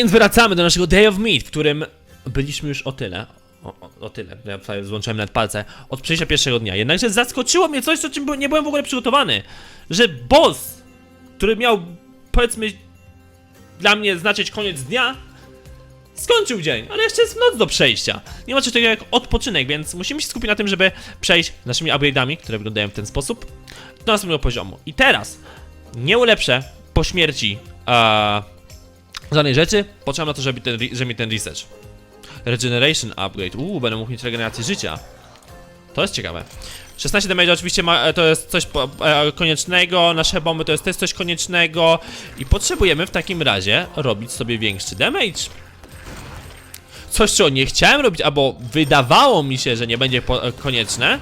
Więc wracamy do naszego Day of Meat, w którym byliśmy już o tyle. O, o, o tyle, ja tutaj złączyłem nawet palce. Od przejścia pierwszego dnia. Jednakże zaskoczyło mnie coś, o czym nie byłem w ogóle przygotowany. Że boss, który miał, powiedzmy, dla mnie znaczyć koniec dnia, skończył dzień, ale jeszcze jest noc do przejścia. Nie ma czegoś takiego jak odpoczynek, więc musimy się skupić na tym, żeby przejść naszymi upgrade'ami, które wyglądają w ten sposób, do następnego poziomu. I teraz nie ulepszę po śmierci a, żadnej rzeczy, potrzebam na to, żeby, ten, żeby mi ten research. Regeneration upgrade. Uuu, będę mógł mieć regenerację życia. To jest ciekawe. 16 damage oczywiście ma, e, to jest coś e, koniecznego, nasze bomby to jest też coś koniecznego i potrzebujemy w takim razie robić sobie większy damage. Coś, czego nie chciałem robić, albo wydawało mi się, że nie będzie e, konieczne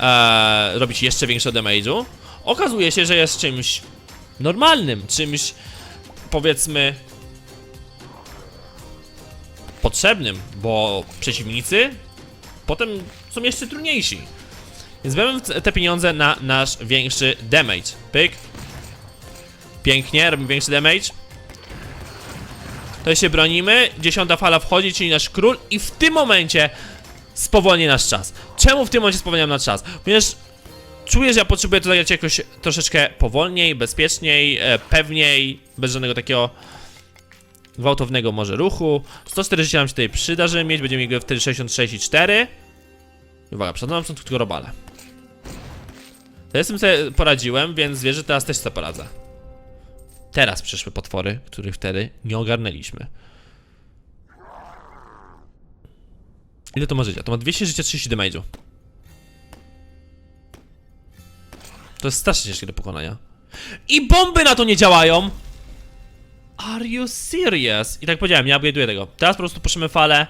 e, robić jeszcze większego damage'u, okazuje się, że jest czymś normalnym, czymś powiedzmy potrzebnym, bo przeciwnicy potem są jeszcze trudniejsi. Więc weźmy te pieniądze na nasz większy damage. Pyk. Pięknie, robimy większy damage. To się bronimy. Dziesiąta fala wchodzi, czyli nasz król i w tym momencie spowolni nasz czas. Czemu w tym momencie spowalniam nasz czas? Ponieważ czuję, że ja potrzebuję to zagrać jakoś troszeczkę powolniej, bezpieczniej, e, pewniej, bez żadnego takiego gwałtownego może ruchu. 140 nam się tutaj przyda, żeby mieć, będziemy mieli wtedy 66 i 4. I Uwaga, przed nami są tylko robale. To ja z tym sobie poradziłem, więc wierzę, że teraz też sobie poradzę. Teraz przyszły potwory, których wtedy nie ogarnęliśmy. Ile to ma życia? To ma 200 życia, 30 damage'u. To jest strasznie ciężkie do pokonania. I bomby na to nie działają! Are you serious? I tak powiedziałem, nie upgrade'uję tego. Teraz po prostu puszczymy falę.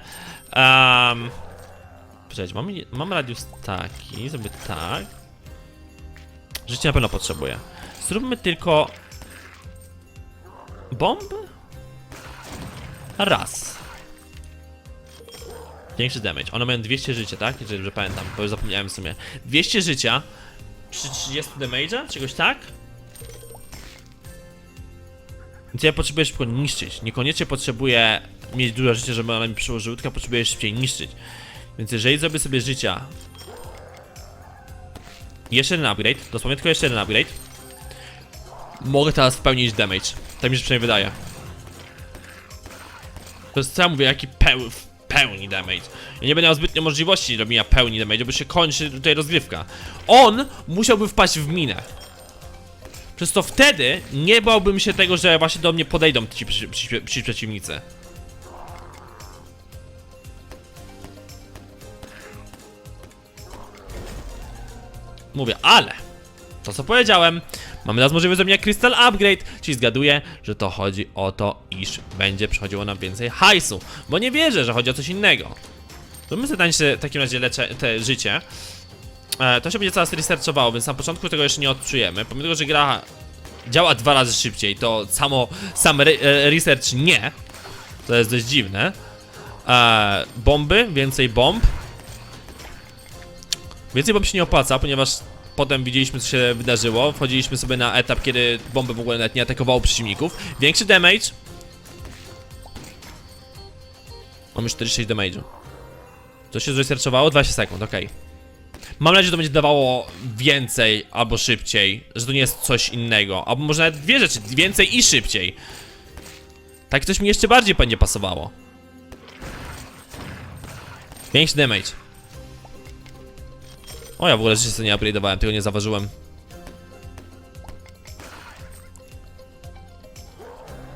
Um, Poczekajcie, mam, mam radius taki, zrobię tak. Życie na pewno potrzebuję. Zróbmy tylko... Bomb? Raz. Większy damage. One mają 200 życia, tak? Jeżeli dobrze pamiętam, bo już zapomniałem w sumie. 200 życia przy 30 damage'a? Czegoś tak? Więc ja potrzebuję szybko niszczyć. Niekoniecznie potrzebuję mieć dużo życia, żeby ona mi przyłożyła, tylko potrzebuję szybciej niszczyć. Więc jeżeli zrobię sobie życia Jeszcze jeden upgrade, dosłownie tylko jeszcze jeden upgrade Mogę teraz wpełnić damage. Tak mi się przynajmniej wydaje. To jest co ja mówię, jaki peł, pełni damage. Ja nie będę miał zbytnio możliwości robienia pełni damage, bo się kończy tutaj rozgrywka. On musiałby wpaść w minę Przez to wtedy nie bałbym się tego, że właśnie do mnie podejdą ci, ci, ci, ci przeciwnicy Mówię, ale to co powiedziałem, mamy teraz możliwość zrobienia Crystal Upgrade, czyli zgaduję, że to chodzi o to, iż będzie przychodziło nam więcej hajsu, bo nie wierzę, że chodzi o coś innego. To my sobie w takim razie leczę te życie. E, to się będzie coraz researchowało, więc na początku tego jeszcze nie odczujemy. Pomimo tego, że gra działa dwa razy szybciej, to samo, sam re, e, research nie. To jest dość dziwne. E, bomby, więcej bomb. Więcej bomb się nie opłaca, ponieważ potem widzieliśmy co się wydarzyło. Wchodziliśmy sobie na etap, kiedy bomby w ogóle nawet nie atakowały przeciwników. Większy damage. Mamy 46 damage'u. Co się zresearchowało? 20 sekund, okej. Mam nadzieję, że to będzie dawało więcej albo szybciej, że to nie jest coś innego. Albo może nawet dwie rzeczy, więcej i szybciej. Tak coś mi jeszcze bardziej będzie pasowało. Większy damage. O, ja w ogóle sobie nie upgrade'owałem, tego nie zauważyłem.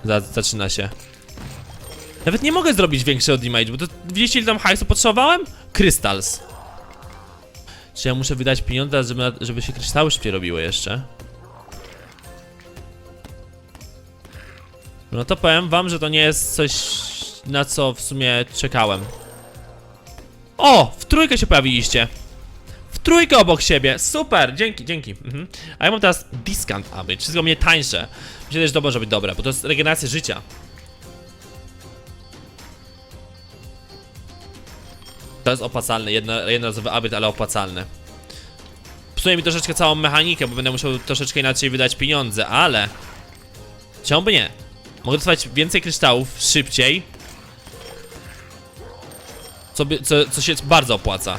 Za, zaczyna się. Nawet nie mogę zrobić większego damage, bo to widzieliście ile tam hajsu potrzebowałem? Crystals. Czy ja muszę wydać pieniądze, żeby, żeby się kryształy szybciej robiły jeszcze? No to powiem wam, że to nie jest coś, na co w sumie czekałem. O! W trójkę się pojawiliście! W trójkę obok siebie! Super! Dzięki, dzięki. Mhm. A ja mam teraz discount aby, wszystko mnie tańsze. Myślę, że to może być dobre, bo to jest regeneracja życia. To jest opłacalne, jedno, jednorazowy upgrade, ale opłacalny. Psuje mi troszeczkę całą mechanikę, bo będę musiał troszeczkę inaczej wydać pieniądze, ale... Czemu by nie? Mogę dostawać więcej kryształów szybciej. Co, co, co się bardzo opłaca.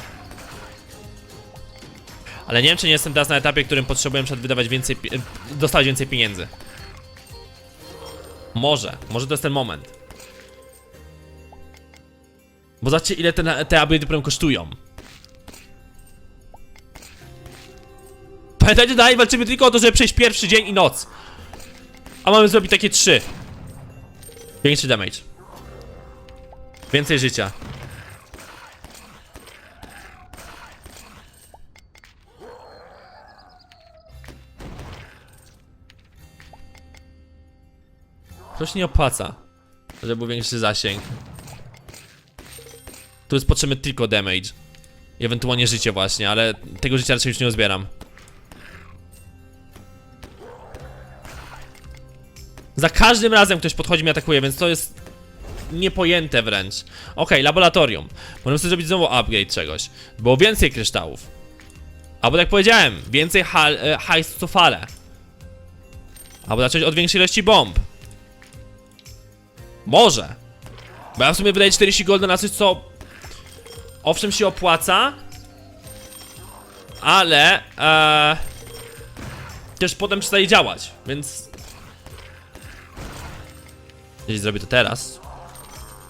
Ale nie wiem, czy nie jestem teraz na etapie, którym potrzebuję przed wydawać więcej, dostawać więcej pieniędzy. Może, może to jest ten moment. Bo zobaczcie, ile te, te upgrade'y kosztują. Pamiętajcie, dalej walczymy tylko o to, żeby przejść pierwszy dzień i noc. A mamy zrobić takie trzy. Większy damage. Więcej życia. Się nie opłaca, żeby był większy zasięg. Tu jest potrzebny tylko damage. I ewentualnie życie właśnie, ale tego życia raczej już nie uzbieram. Za każdym razem ktoś podchodzi i atakuje, więc to jest niepojęte wręcz. Okej, laboratorium. Możemy sobie zrobić znowu upgrade czegoś. Było więcej kryształów. Albo tak powiedziałem, więcej e, hajsu co fale. Albo zacząć od większej ilości bomb. Może. Bo ja w sumie wydaję 40 golda na coś, co owszem się opłaca, ale e, też potem przestaje działać, więc jeśli zrobię to teraz,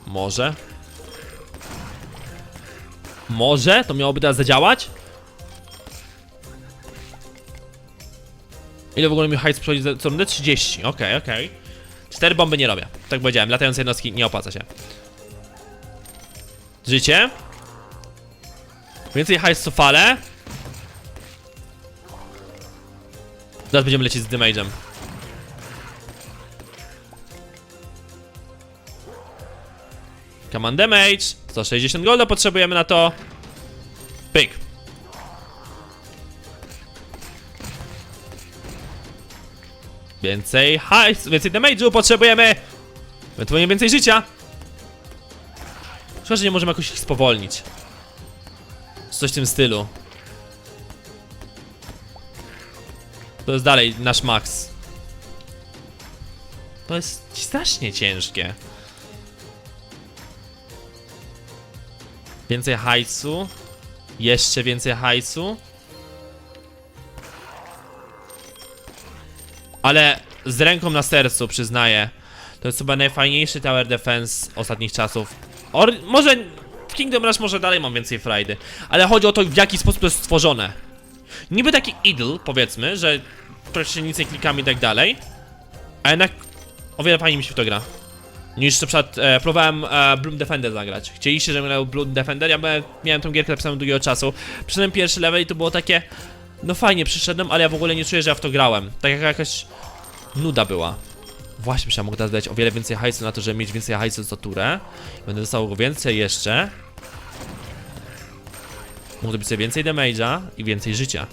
może, może to miałoby teraz zadziałać? Ile w ogóle mi hajs przychodzi za co rundę? 30, okej, okej. Cztery bomby nie robię. Tak powiedziałem, latające jednostki nie opłaca się. Życie. Więcej hajsu fale. Teraz będziemy lecieć z damage'em. Command damage. 160 golda potrzebujemy na to. Pyk. Więcej hajs, więcej damage'u potrzebujemy. Ewentualnie więcej życia. Szkoda, że nie możemy jakoś ich spowolnić. Coś w tym stylu. To jest dalej nasz max. To jest strasznie ciężkie. Więcej hajsu. Jeszcze więcej hajsu. Ale z ręką na sercu przyznaję. To jest chyba najfajniejszy tower defense ostatnich czasów. Or, może Kingdom Rush może dalej mam więcej frajdy, ale chodzi o to w jaki sposób to jest stworzone. Niby taki idle, powiedzmy, że proszę nic nie klikamy i tak dalej, a jednak o wiele fajniej mi się w to gra. Niż na przykład e, próbowałem e, Bloom Defender zagrać. Chcieliście, żebym grał Bloom Defender, ja byłem, miałem tą gierkę napisaną długiego czasu. Przyszedłem pierwszy level i to było takie... No fajnie, przyszedłem, ale ja w ogóle nie czuję, że ja w to grałem. Tak jak jakaś nuda była. Właśnie, ja mogę dać o wiele więcej hajsu na to, żeby mieć więcej hajsu za turę. Będę dostał więcej jeszcze. Mogę zrobić sobie więcej damage'a i więcej życia.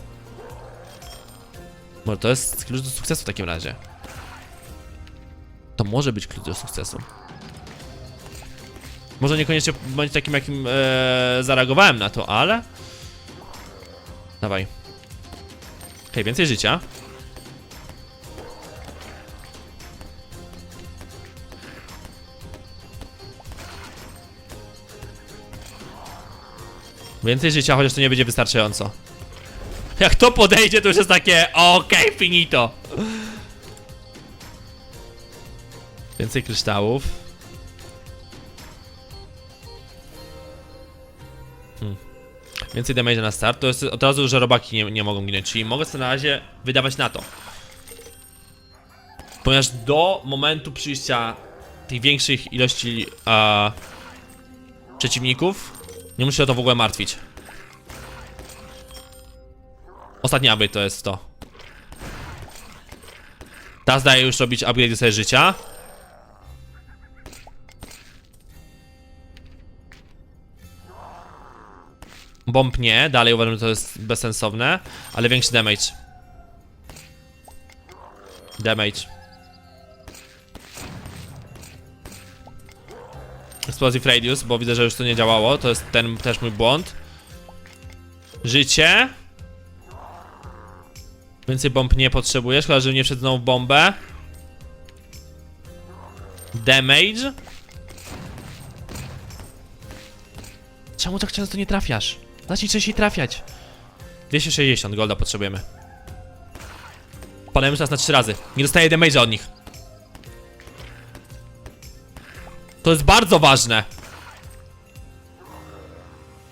Może to jest klucz do sukcesu w takim razie. To może być klucz do sukcesu. Może niekoniecznie bądź takim, jakim e, zareagowałem na to, ale... Dawaj. Okej, więcej życia. Więcej życia, chociaż to nie będzie wystarczająco. Jak to podejdzie, to już jest takie okej, finito. Więcej kryształów. Hmm. Więcej damage na start, to jest od razu, że robaki nie, nie mogą ginąć, czyli mogę sobie na razie wydawać na to. Ponieważ do momentu przyjścia tych większych ilości przeciwników nie muszę się o to w ogóle martwić. Ostatni upgrade to jest to. Teraz daję już robić upgrade sobie życia. Bomb nie, dalej uważam, że to jest bezsensowne, ale większy damage. Damage. Explosive Radius, bo widzę, że już to nie działało. To jest ten też mój błąd. Życie. Więcej bomb nie potrzebuję. Szkoda, że nie wszedł znowu bombę. Damage. Czemu tak często nie trafiasz? Zacznij częściej trafiać. 260 golda potrzebujemy. Padamy czas na 3 razy. Nie dostaję damage'a od nich. To jest bardzo ważne.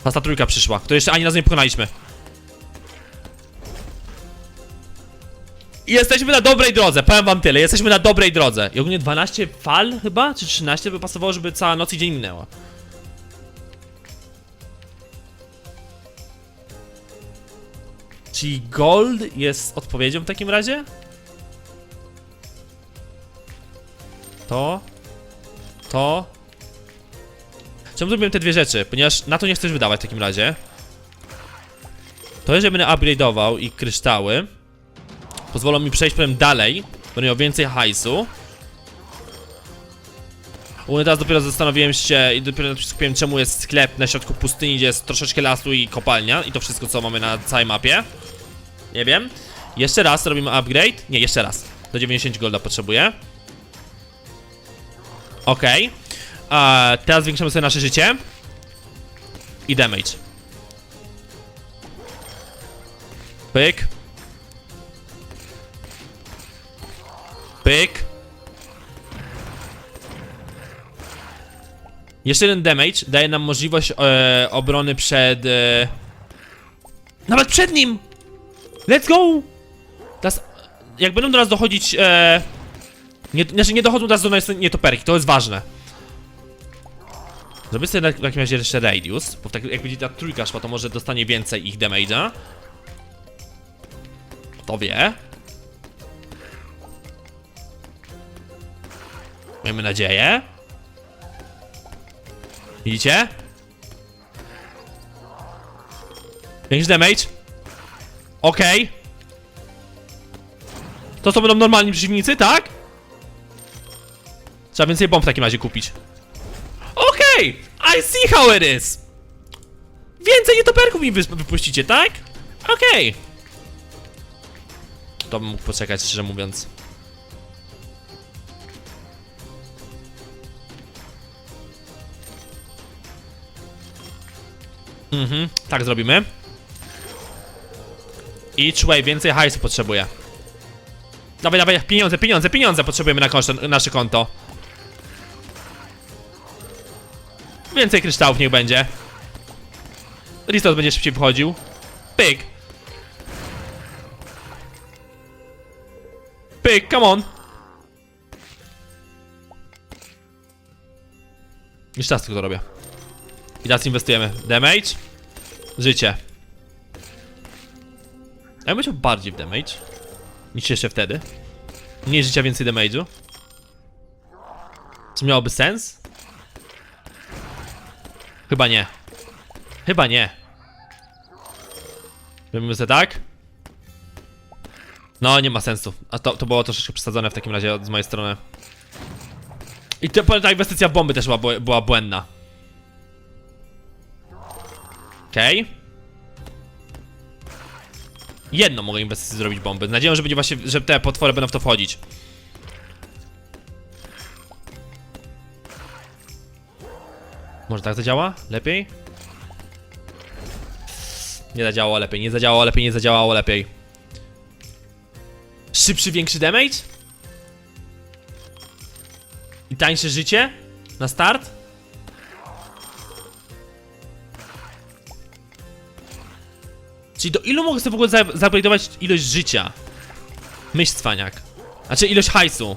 Ta trójka przyszła, której jeszcze ani razu nie pokonaliśmy. Jesteśmy na dobrej drodze, powiem wam tyle, jesteśmy na dobrej drodze. I ogólnie 12 fal chyba, czy 13 by pasowało, żeby cała noc i dzień minęła. Czyli gold jest odpowiedzią w takim razie? To. To. Czemu zrobiłem te dwie rzeczy? Ponieważ na to nie chcesz wydawać w takim razie. To, że będę upgrade'ował i kryształy pozwolą mi przejść potem dalej. Będę miał więcej hajsu. Ogólnie teraz dopiero zastanowiłem się i dopiero skupiłem czemu jest sklep na środku pustyni, gdzie jest troszeczkę lasu i kopalnia i to wszystko co mamy na całej mapie. Nie wiem. Jeszcze raz robimy upgrade. Nie, jeszcze raz. Do 90 golda potrzebuję. Okej. Okay. Teraz zwiększamy sobie nasze życie. I damage. Pyk. Pyk. Jeszcze jeden damage daje nam możliwość e, obrony przed... E... Nawet przed nim! Let's go! Teraz, jak będą do nas dochodzić... E... Nie, znaczy nie dochodzą teraz do nas nietoperki, to jest ważne. Zrobię sobie w takim razie jeszcze radius, bo tak, jak będzie ta trójka szła, to może dostanie więcej ich damage'a. Kto wie? Miejmy nadzieję. Widzicie? Większy damage. Okej. To są będą normalni przeciwnicy, tak? Trzeba więcej bomb w takim razie kupić. Okej! I see how it is! Więcej nietoperków mi wypuścicie, tak? Okej. To bym mógł poczekać, szczerze mówiąc. Mhm, tak zrobimy. Each way, więcej hajsu potrzebuję. Dawaj, dawaj, pieniądze, pieniądze, pieniądze potrzebujemy na konto, nasze konto. Więcej kryształów niech będzie. Ristos będzie szybciej wchodził. Pyk. Pyk, come on. Jeszcze raz tylko to robię. I teraz inwestujemy. Damage. Życie. Ja bym chciał bardziej w damage. Niż jeszcze wtedy. Mniej życia, więcej damage'u. Czy miałoby sens? Chyba nie. Chyba nie. Robimy sobie tak? No, nie ma sensu. A to, to było troszeczkę przesadzone w takim razie od, z mojej strony. I to, ta inwestycja w bomby też była, była błędna. Okej. Okay. Jedną mogę inwestycję zrobić bomby. Z nadzieją, że będzie właśnie, że te potwory będą w to wchodzić. Może tak zadziała? Lepiej? Nie zadziałało lepiej, nie zadziałało lepiej, nie zadziałało lepiej. Szybszy, większy damage? I tańsze życie? Na start? Czyli do ilu mogę sobie w ogóle za- zaupgrade'ować ilość życia? Myśl cwaniak. Znaczy ilość hajsu.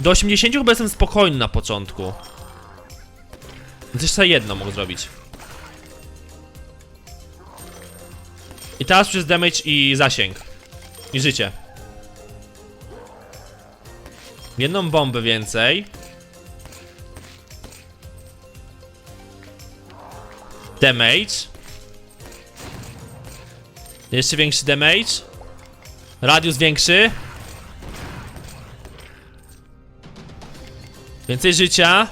Do 80 chyba jestem spokojny na początku. Jeszcze jedno mogę zrobić. I teraz przez damage i zasięg. I życie. Jedną bombę więcej. Damage. Jeszcze większy damage. Radius większy. Więcej życia.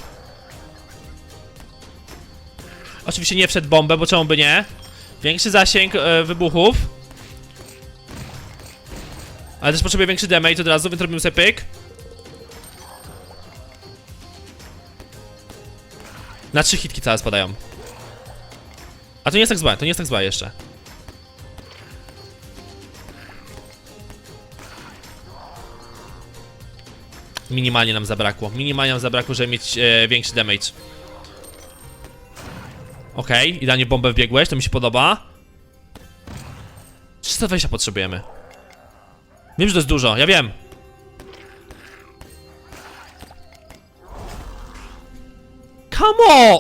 Oczywiście nie przed bombę, bo czemu by nie? Większy zasięg e, wybuchów. Ale też potrzebuję większy damage od razu, więc robimy sobie pyk. Na trzy hitki całe spadają. A to nie jest tak złe, to nie jest tak złe jeszcze. Minimalnie nam zabrakło, minimalnie nam zabrakło, żeby mieć e, większy damage. Okej, idealnie bombę wbiegłeś, to mi się podoba. 320 potrzebujemy. Wiem, że to jest dużo, ja wiem. Come on!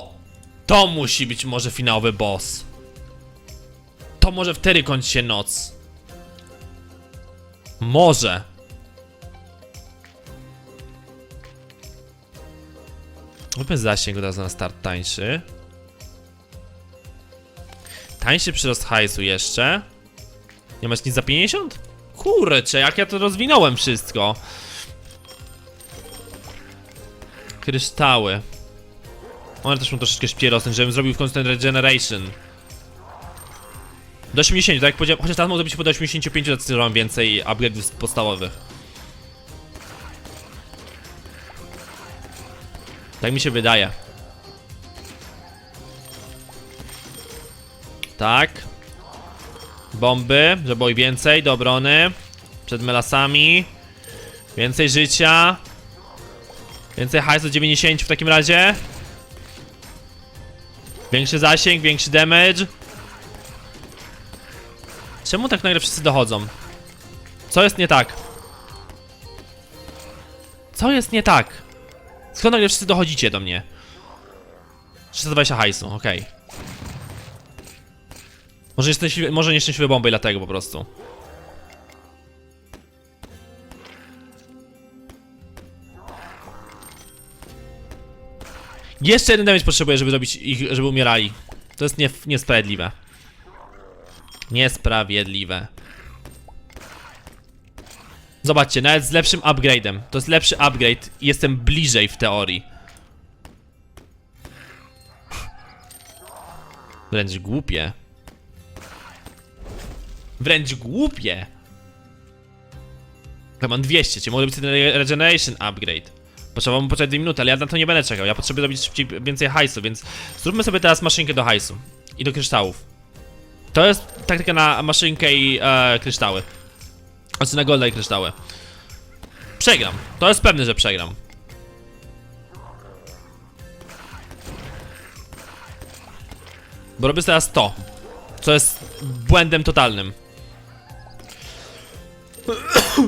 To musi być może finałowy boss. To może wtedy kończy się noc. Może. Zróbmy zasięg od razu na start tańszy. Tańszy przyrost hajsu jeszcze. Nie masz nic za 50? Kurczę, jak ja to rozwinąłem wszystko. Kryształy. One też mu troszeczkę szybciej żebym zrobił w ten regeneration. Do 80, tak jak powiedziałem, chociaż teraz może być po do 85, to mam więcej upgrade'ów podstawowych. Tak mi się wydaje. Tak. Bomby, żeby i więcej do obrony. Przed melasami. Więcej życia. Więcej hajsu 90 w takim razie. Większy zasięg, większy damage. Czemu tak nagle wszyscy dochodzą? Co jest nie tak? Co jest nie tak? Skąd nagle wszyscy dochodzicie do mnie? 320 hajsu, okej. Może, nieszczęśliwe, może nieszczęśliwe bomby i dlatego po prostu. Jeszcze jeden damage potrzebuję, żeby zrobić ich, żeby umierali. To jest nie, niesprawiedliwe. Niesprawiedliwe. Zobaczcie, nawet z lepszym upgrade'em. To jest lepszy upgrade i jestem bliżej w teorii. Wręcz głupie. Wręcz głupie. Ja mam 200, czyli mogę być ten re- regeneration upgrade. Potrzebowałbym poczekać 2 minuty, ale ja na to nie będę czekał. Ja potrzebuję zrobić szybciej więcej hajsu, więc zróbmy sobie teraz maszynkę do hajsu. I do kryształów. To jest taktyka na maszynkę i e, kryształy. Znaczy na golda i kryształy. Przegram. To jest pewne, że przegram. Bo robię teraz to. Co jest błędem totalnym.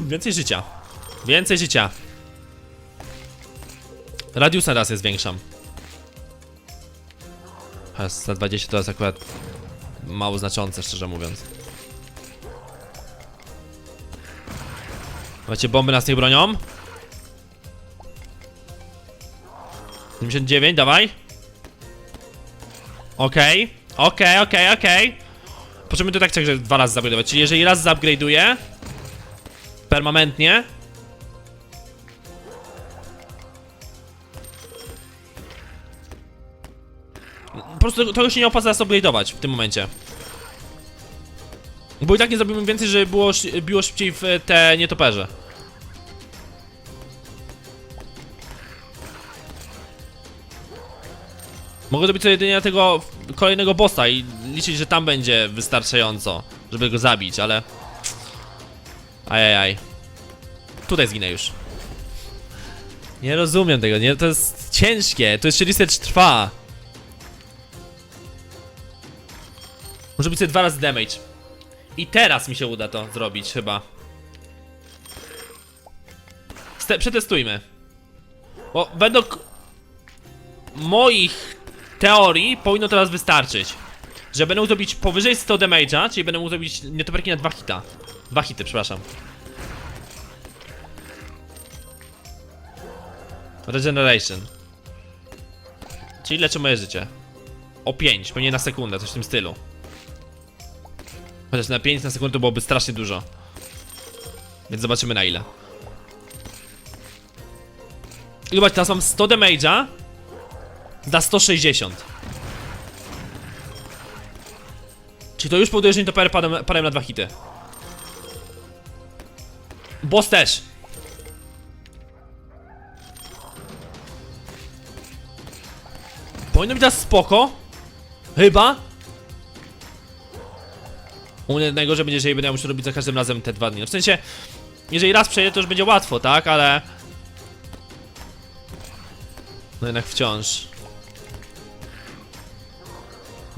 Więcej życia. Więcej życia. Radius na raz jest większam. A za 20 to jest akurat mało znaczące, szczerze mówiąc. Macie bomby nas nie bronią? 79, dawaj. Okej, okej, okej, okej. Potrzebujemy to tak także dwa razy zupgrade'ować, czyli jeżeli raz zupgrade'uję permanentnie Po prostu tego się nie opłaca nas upgrade'ować w tym momencie. Bo i tak nie zrobimy więcej, żeby było, biło szybciej w te nietoperze. Mogę zrobić to jedynie tego kolejnego bossa i liczyć, że tam będzie wystarczająco, żeby go zabić, ale... Ajajaj. Tutaj zginę już. Nie rozumiem tego, nie? To jest ciężkie, to jeszcze research trwa. Może być sobie dwa razy damage. I teraz mi się uda to zrobić chyba. Ste przetestujmy. Bo według moich teorii powinno teraz wystarczyć. Że będę mógł zrobić powyżej 100 damage'a, czyli będę mógł zrobić nietoperki na dwa hita. Dwa hity, przepraszam. Regeneration. Czyli leczę moje życie. O 5, pewnie na sekundę, coś w tym stylu. Chociaż na 5 na sekundę to byłoby strasznie dużo. Więc zobaczymy na ile. I zobacz, teraz mam 100 damage'a za 160. Czyli to już powoduje, że nietopery padają, padają na dwa hity. Boss też. Powinno być teraz spoko. Chyba. U mnie najgorzej będzie, jeżeli będę musiał robić za każdym razem te dwa dni. No w sensie, jeżeli raz przejdę, to już będzie łatwo, tak? Ale... No jednak wciąż.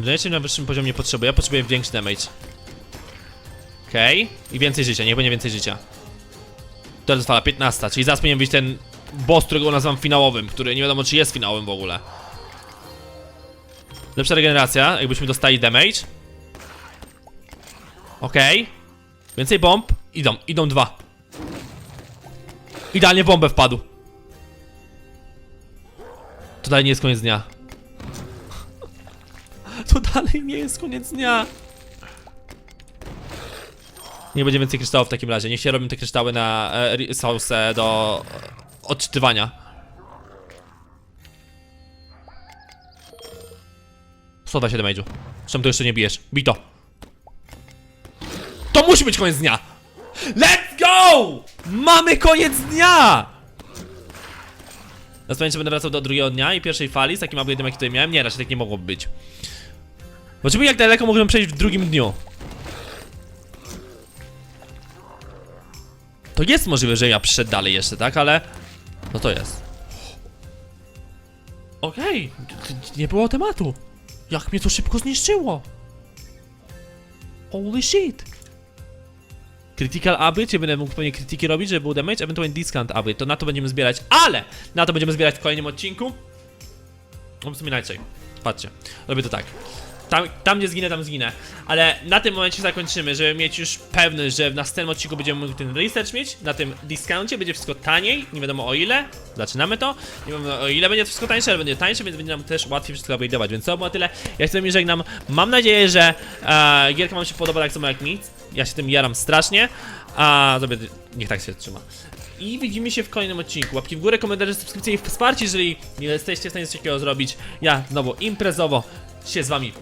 Rzeczy na wyższym poziomie nie potrzebuję, ja potrzebuję większy damage. Okej. I więcej życia, niech będzie więcej życia. Jest fala 15, czyli zaraz powinien być ten boss, którego nazywam finałowym, który nie wiadomo czy jest finałowym w ogóle. Lepsza regeneracja, jakbyśmy dostali damage. Okej. Więcej bomb. Idą, idą dwa. Idealnie w bombę wpadł. To dalej nie jest koniec dnia. To dalej nie jest koniec dnia. Nie będzie więcej kryształów w takim razie. Niech się robią te kryształy na e, do odczytywania. Soda 7 damage'u. Czemu to jeszcze nie bijesz? Bij to. To musi być koniec dnia! Let's go! Mamy koniec dnia! Teraz pamiętam, będę wracał do drugiego dnia i pierwszej fali z takim upgrade'em jaki tutaj miałem. Nie, raczej tak nie mogło być. Zobaczymy jak daleko możemy przejść w drugim dniu. To jest możliwe, że ja przyszedł dalej jeszcze, tak? Ale... No to jest. Okej, nie było tematu. Jak mnie to szybko zniszczyło. Holy shit. Critical upgrade, czy będę mógł pewnie krytyki robić, żeby był damage, ewentualnie discount upgrade, to na to będziemy zbierać, ale na to będziemy zbierać w kolejnym odcinku. No w sumie inaczej. Patrzcie, robię to tak. Tam, tam gdzie zginę, tam zginę. Ale na tym momencie zakończymy, żeby mieć już pewność, że w następnym odcinku będziemy mogli ten research mieć. Na tym discouncie będzie wszystko taniej, nie wiadomo o ile. Zaczynamy to. Nie wiadomo o ile będzie to wszystko tańsze, ale będzie tańsze, więc będzie nam też łatwiej wszystko upgrade'ować. Więc to było tyle. Ja chcę mi żegnam. Mam nadzieję, że e, gierka wam się podoba tak samo jak mi. Ja się tym jaram strasznie. A sobie niech tak się trzyma. I widzimy się w kolejnym odcinku. Łapki w górę, komentarze, subskrypcje i wsparcie, jeżeli nie jesteście w stanie coś takiego zrobić. Ja znowu imprezowo się z wami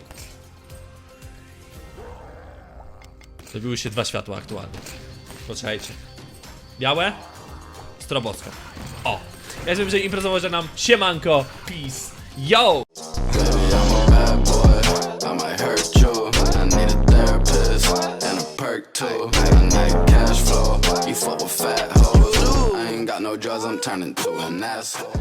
Zrobiły się dwa światła aktualnie. Poczekajcie. Białe? Strobowsko. O! Ja wiem, że imprezowo, że nam siemanko, peace, yo! No. I'm turning to an asshole.